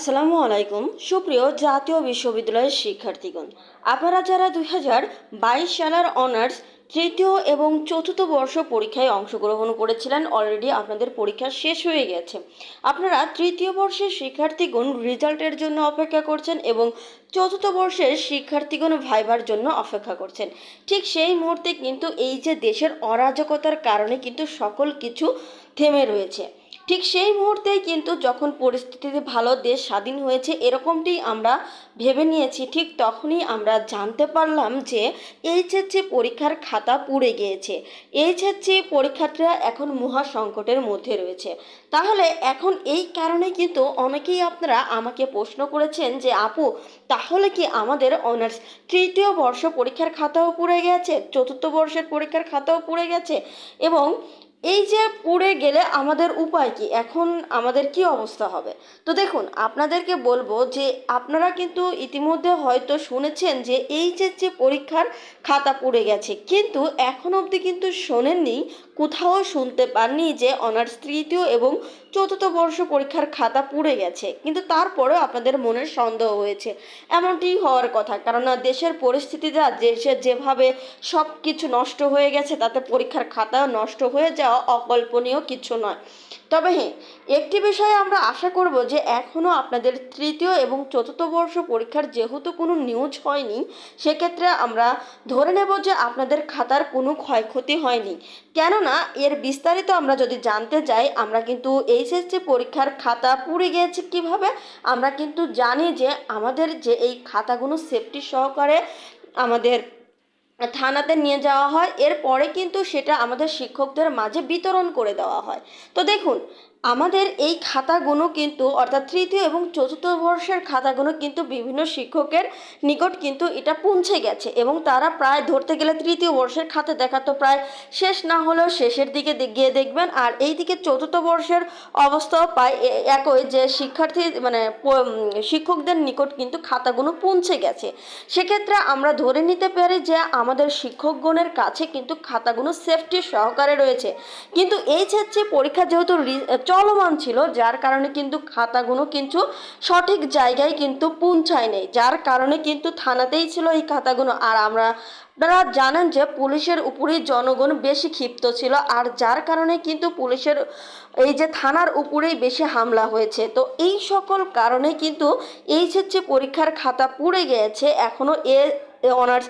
আসসালামু আলাইকুম। সুপ্রিয় জাতীয় বিশ্ববিদ্যালয়ের শিক্ষার্থীগণ, আপনারা যারা দুই হাজার বাইশ সালের অনার্স তৃতীয় এবং চতুর্থ বর্ষ পরীক্ষায় অংশগ্রহণ করেছিলেন অলরেডি আপনাদের পরীক্ষা শেষ হয়ে গেছে। আপনারা তৃতীয় বর্ষের শিক্ষার্থীগণ রেজাল্টের জন্য অপেক্ষা করছেন এবং চতুর্থ বর্ষের শিক্ষার্থীগণ ভাইবার জন্য অপেক্ষা করছেন। ঠিক সেই মুহূর্তে কিন্তু এই যে দেশের অরাজকতার কারণে কিন্তু সকল কিছু থেমে রয়েছে। ঠিক সেই মুহূর্তেই কিন্তু যখন পরিস্থিতিতে ভালো দেশ স্বাধীন হয়েছে, এরকমটি আমরা ভেবে নিয়েছি, ঠিক তখনই আমরা জানতে পারলাম যে এইচএসসি পরীক্ষার খাতা পুড়ে গিয়েছে। এইচএসসি পরীক্ষার্থীরা এখন মহা সংকটের মধ্যে রয়েছে। তাহলে এখন এই কারণে কিন্তু অনেকেই আপনারা আমাকে প্রশ্ন করেছেন যে, আপু, তাহলে কি আমাদের অনার্স তৃতীয় বর্ষ পরীক্ষার খাতাও পুড়ে গেছে, চতুর্থ বর্ষের পরীক্ষার খাতাও পুড়ে গেছে? এবং এই যে পুড়ে গেলে আমাদের উপায় কি? এখন আমাদের কি অবস্থা হবে? তো দেখুন, আপনাদেরকে বলব যে আপনারা কিন্তু ইতিমধ্যে হয়তো শুনেছেন যে এইচএসসি পরীক্ষার খাতা পুড়ে গেছে, কিন্তু এখন অবধি কিন্তু শোনেননি, কোথাও শুনতে পাননি যে অনার্স তৃতীয় এবং চতুর্থ বর্ষ পরীক্ষার খাতা পুড়ে গেছে, কিন্তু তারপরেও আপনাদের মনের সন্দেহ হয়েছে। এমনটি হওয়ার কথা কারণ দেশের পরিস্থিতি যা দেশের যেভাবে সব কিছু নষ্ট হয়ে গেছে, তাতে পরীক্ষার খাতাও নষ্ট হয়ে যাওয়া অকল্পনীয় কিছু নয়। তবে হ্যাঁ একটি বিষয়ে আমরা আশা করব যে এখনও আপনাদের তৃতীয় এবং চতুর্থ বর্ষ পরীক্ষার যেহেতু কোনো নিউজ হয়নি, সেক্ষেত্রে আমরা ধরে নেব যে, আপনাদের খাতার কোনো ক্ষয়ক্ষতি হয়নি। কেননা, এর বিস্তারিত আমরা যদি জানতে চাই আমরা কিন্তু এইচএসসি পরীক্ষার খাতা পুড়ে গিয়েছে কীভাবে? আমরা কিন্তু জানি যে আমাদের যে এই খাতাগুলো সেফটি সহকারে আমাদের থানাতে নিয়ে যাওয়া হয়। এরপরে কিন্তু সেটা আমাদের শিক্ষকদের মাঝে বিতরণ করে দেওয়া হয়। তো দেখুন আমাদের এই খাতাগুলো কিন্তু, অর্থাৎ তৃতীয় এবং চতুর্থ বর্ষের খাতাগুলো কিন্তু বিভিন্ন শিক্ষকের নিকট কিন্তু এটা পৌঁছে গেছে এবং তারা প্রায় ধরতে গেলে তৃতীয় বর্ষের খাতা দেখা তো প্রায় শেষ না হলেও শেষের দিকে গিয়ে দেখবেন। আর এই দিকে চতুর্থ বর্ষের অবস্থাও পায় একই যে শিক্ষার্থী মানে শিক্ষকদের নিকট কিন্তু খাতাগুলো পৌঁছে গেছে। সেক্ষেত্রে আমরা ধরে নিতে পারি যে আমাদের শিক্ষকগণের কাছে কিন্তু খাতাগুলো সেফটি সহকারে রয়েছে। কিন্তু এই ক্ষেত্রে পরীক্ষা যেহেতু চলমান ছিল, যার কারণে কিন্তু খাতাগুলো কিন্তু সঠিক জায়গায় কিন্তু পৌঁছায় নেই। যার কারণে কিন্তু থানাতেই ছিল এই খাতাগুলো। আর আমরা, আপনারা জানেন যে পুলিশের উপরেই জনগণ বেশি ক্ষিপ্ত ছিল, আর যার কারণে কিন্তু পুলিশের এই যে থানার উপরেই বেশি হামলা হয়েছে। তো এই সকল কারণে কিন্তু এই হচ্ছে পরীক্ষার খাতা পুড়ে গিয়েছে এখনও এ অনার্স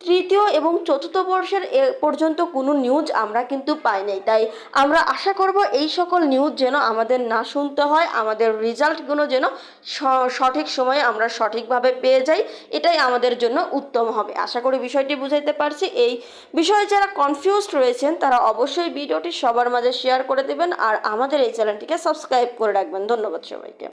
তৃতীয় এবং চতুর্থ বর্ষের এ পর্যন্ত কোনো নিউজ আমরা কিন্তু পাই নাই। তাই আমরা আশা করব এই সকল নিউজ যেন আমাদের না শুনতে হয়, আমাদের রেজাল্টগুলো যেন সঠিক সময়ে আমরা সঠিকভাবে পেয়ে যাই, এটাই আমাদের জন্য উত্তম হবে। আশা করি বিষয়টি বুঝাইতে পারছি। এই বিষয়ে যারা কনফিউজড রয়েছেন, তারা অবশ্যই ভিডিওটি সবার মাঝে শেয়ার করে দেবেন আর আমাদের এই চ্যানেলটিকে সাবস্ক্রাইব করে রাখবেন। ধন্যবাদ সবাইকে।